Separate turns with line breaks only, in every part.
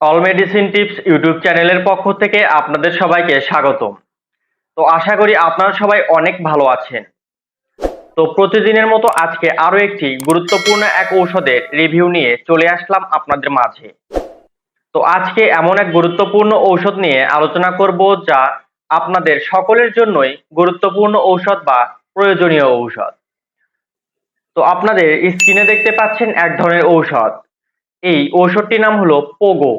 All medicine tips YouTube চ্যানেলের পক্ষ থেকে আপনাদের সবাইকে স্বাগতম। তো আশা করি আপনারা সবাই অনেক ভালো আছেন। তো প্রতিদিনের মতো আজকে আরও একটি গুরুত্বপূর্ণ এক ঔষধের রিভিউ নিয়ে চলে আসলাম আপনাদের মাঝে। তো আজকে এমন এক গুরুত্বপূর্ণ ঔষধ নিয়ে আলোচনা করব যা আপনাদের সকলের জন্যই গুরুত্বপূর্ণ ঔষধ বা প্রয়োজনীয় ঔষধ। তো আপনাদের স্ক্রিনে দেখতে পাচ্ছেন এক ধরনের ঔষধ। এই ঔষধটির নাম হলো পোগো।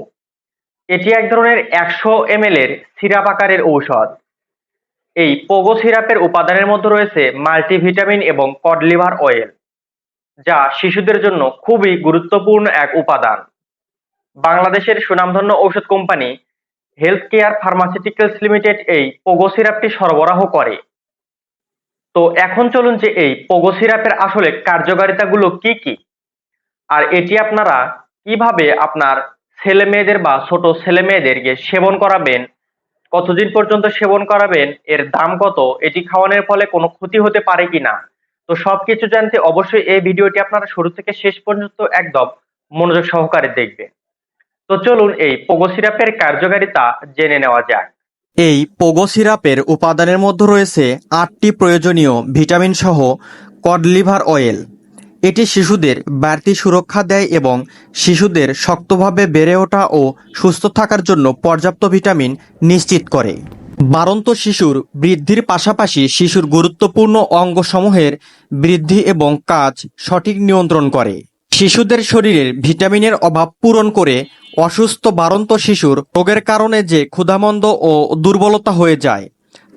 এটি এক ধরনের একশো এম এর সিরাপ আকারের ঔষধ। এই পোগো সিরাপের উপাদানের মধ্যে রয়েছে মাল্টিভিটামিন এবং কড লিভার অয়েল, যা শিশুদের জন্য খুবই গুরুত্বপূর্ণ এক উপাদান। বাংলাদেশের সুনামধন্য ঔষধ company health care pharmaceuticals limited এই পোগো সিরাপটি সরবরাহ করে। তো এখন চলুন যে এই পোগো সিরাপের আসলে কার্যকারিতাগুলো কি কি? আর এটি আপনারা কীভাবে আপনার ছেলে মেয়েদের বা ছোট ছেলে মেয়েদেরকে সেবন করাবেন, কতদিন পর্যন্ত সেবন করাবেন, এর দাম কত, এটি খাওয়ানোর ফলে কোনো ক্ষতি হতে পারে কিনা? তো সবকিছু জানতে অবশ্যই এই ভিডিওটি আপনারা শুরু থেকে শেষ পর্যন্ত একদম মনোযোগ সহকারে দেখবেন। তো চলুন এই পোগো সিরাপের কার্যকারিতা জেনে নেওয়া যাক।
এই পোগো সিরাপের উপাদানের মধ্যে রয়েছে আটটি প্রয়োজনীয় ভিটামিন সহ কডলিভার অয়েল। এটি শিশুদের বাড়তি সুরক্ষা দেয় এবং শিশুদের শক্তভাবে বেড়ে ওঠা ও সুস্থ থাকার জন্য পর্যাপ্ত ভিটামিন নিশ্চিত করে। বারন্ত শিশুর বৃদ্ধির পাশাপাশি শিশুর গুরুত্বপূর্ণ অঙ্গসমূহের বৃদ্ধি এবং কাজ সঠিক নিয়ন্ত্রণ করে। শিশুদের শরীরের ভিটামিনের অভাব পূরণ করে অসুস্থ বারন্ত শিশুর রোগের কারণে যে ক্ষুধামন্দ ও দুর্বলতা হয়ে যায়,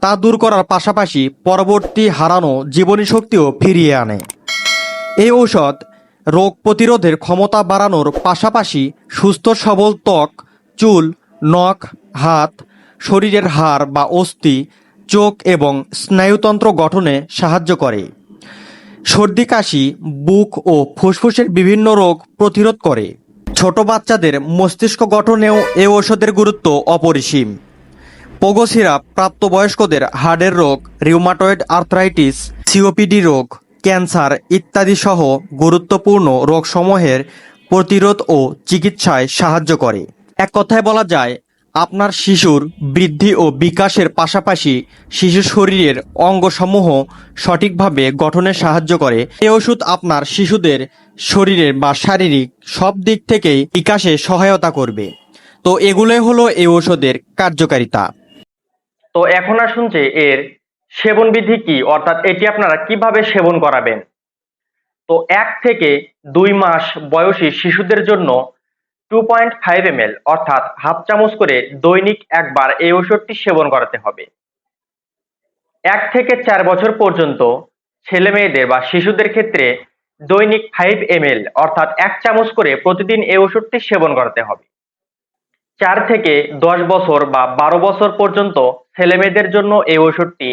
তা দূর করার পাশাপাশি পরবর্তী হারানো জীবনী শক্তিও ফিরিয়ে আনে। এই ঔষধ রোগ প্রতিরোধের ক্ষমতা বাড়ানোর পাশাপাশি সুস্থ সবল ত্বক, চুল, নখ, হাত, শরীরের হাড় বা অস্থি, চোখ এবং স্নায়ুতন্ত্র গঠনে সাহায্য করে। সর্দি, কাশি, বুক ও ফুসফুসের বিভিন্ন রোগ প্রতিরোধ করে। ছোট বাচ্চাদের মস্তিষ্ক গঠনেও এ ঔষধের গুরুত্ব অপরিসীম। পোগো সিরাপ প্রাপ্তবয়স্কদের হার্টের রোগ, রিউমাটয়েড আর্থ্রাইটিস, সিওপিডি রোগ ক্যান্সার ইত্যাদি সহ গুরুত্বপূর্ণ রোগসমূহের প্রতিরোধ ও চিকিৎসায় সাহায্য করে। এক কথায় বলা যায়, আপনার শিশুর বৃদ্ধি ও বিকাশের পাশাপাশি শিশু শরীরের অঙ্গসমূহ সঠিকভাবে গঠনে সাহায্য করে। এই ওষুধ আপনার শিশুদের শরীরের বা শারীরিক সব দিক থেকেই বিকাশে সহায়তা করবে। তো এগুলোই হলো এই ওষুধের কার্যকারিতা।
তো এখন আসুন যে এর সেবন বিধি কি? অর্থাৎ এটি আপনারা কীভাবে সেবন করাবেন? তো এক থেকে দুই মাস বয়সী শিশুদের জন্য টু পয়েন্ট ফাইভ এম অর্থাৎ হাফ চামচ করে দৈনিক একবার এই ওষুধটি সেবন করাতে হবে। এক থেকে চার বছর পর্যন্ত ছেলে মেয়েদের বা শিশুদের ক্ষেত্রে দৈনিক ফাইভ এম অর্থাৎ এক চামচ করে প্রতিদিন এই ওষুধটি সেবন করাতে হবে। চার থেকে দশ বছর বা বারো বছর পর্যন্ত ছেলে মেয়েদের জন্য এই ওষুধটি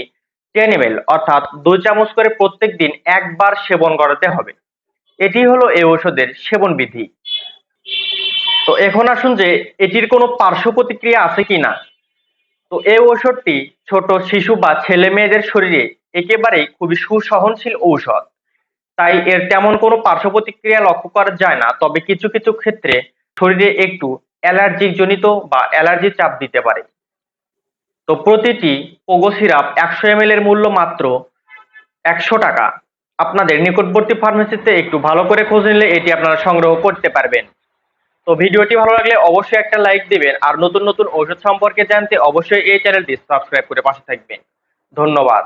টেন এম অর্থাৎ দুই চামচ করে প্রত্যেক দিন একবার সেবন করাতে হবে। এটি হলো এই ওষুধের সেবন বিধি। তো এখন আসুন যে এটির কোনো পার্শ্ব প্রতিক্রিয়া আছে কিনা তো এই ঔষধটি ছোট শিশু বা ছেলে মেয়েদের শরীরে একেবারেই খুবই সুসহনশীল ঔষধ। তাই এর তেমন কোনো পার্শ্ব প্রতিক্রিয়া লক্ষ্য করা যায় না, তবে কিছু কিছু ক্ষেত্রে শরীরে একটু অ্যালার্জিক জনিত বা অ্যালার্জি চাপ দিতে পারে। তো প্রতিটি পোগো সিরাপ একশো এম এর মূল্য মাত্র একশো টাকা। আপনাদের নিকটবর্তী ফার্মেসিতে একটু ভালো করে খোঁজ নিলে এটি আপনারা সংগ্রহ করতে পারবেন। তো ভিডিওটি ভালো লাগলে অবশ্যই একটা লাইক দিবেন আর নতুন নতুন ঔষধ সম্পর্কে জানতে অবশ্যই এই চ্যানেলটি সাবস্ক্রাইব করে পাশে থাকবেন। ধন্যবাদ।